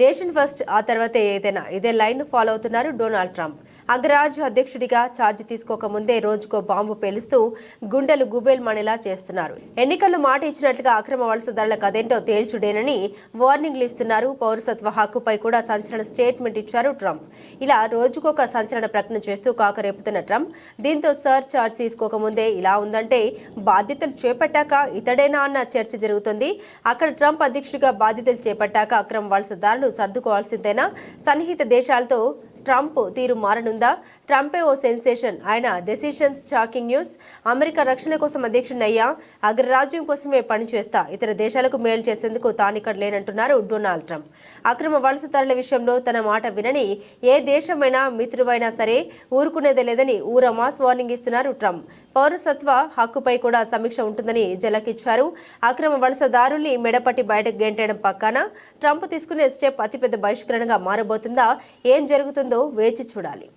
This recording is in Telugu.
నేషన్ ఫస్ట్ ఆ తర్వాత ఏదైనా ఇదే లైన్ ఫాలో అవుతున్నారు డొనాల్డ్ ట్రంప్. అగ్రరాజ్య అధ్యక్షుడిగా ఛార్జ్ తీసుకోకముందే రోజుకో బాంబు పేలుస్తూ గుండెలు గుబేల్ మణిలా చేస్తున్నారు. ఎన్నికల్లో మాట ఇచ్చినట్లుగా అక్రమ వలసదారులకు అదేంటో తేల్చుడేనని వార్నింగ్లు ఇస్తున్నారు. పౌరసత్వ హక్కుపై కూడా సంచలన స్టేట్మెంట్ ఇచ్చారు ట్రంప్. ఇలా రోజుకొక సంచలన ప్రకటన చేస్తూ కాకరేపుతున్న ట్రంప్ దీంతో సర్ ఛార్జ్ తీసుకోకముందే ఇలా ఉందంటే బాధ్యతలు చేపట్టాక ఇతడేనా అన్న చర్చ జరుగుతుంది. అక్కడ ట్రంప్ అధ్యక్షుడిగా బాధ్యతలు చేపట్టాక అక్రమ వలసదారులు సర్దుకోవాల్సిందేనా? సన్నిహిత దేశాలతో ట్రంప్ తీరు మారనుందా? ట్రంపే ఓ సెన్సేషన్. ఆయన డెసిషన్స్ షాకింగ్ న్యూస్. అమెరికా రక్షణ కోసం అధ్యక్షుడయ్యా అగ్రరాజ్యం కోసమే పనిచేస్తా. ఇతర దేశాలకు మేలు చేసేందుకు తానిక్కడ లేనంటున్నారు డొనాల్డ్ ట్రంప్. అక్రమ వలసదారుల విషయంలో తన మాట వినని ఏ దేశమైనా మిత్రువైనా సరే ఊరుకునేదే లేదని ఊర మాస్ వార్నింగ్ ఇస్తున్నారు ట్రంప్. పౌరసత్వ హక్కుపై కూడా సమీక్ష ఉంటుందని జలకిచ్చారు. అక్రమ వలసదారుల్ని మెడపట్టి బయటకు గెంటేయడం పక్కన? ట్రంప్ తీసుకునే స్టెప్ అతిపెద్ద బహిష్కరణగా మారబోతుందా? ఏం జరుగుతుందో వేచి చూడాలి.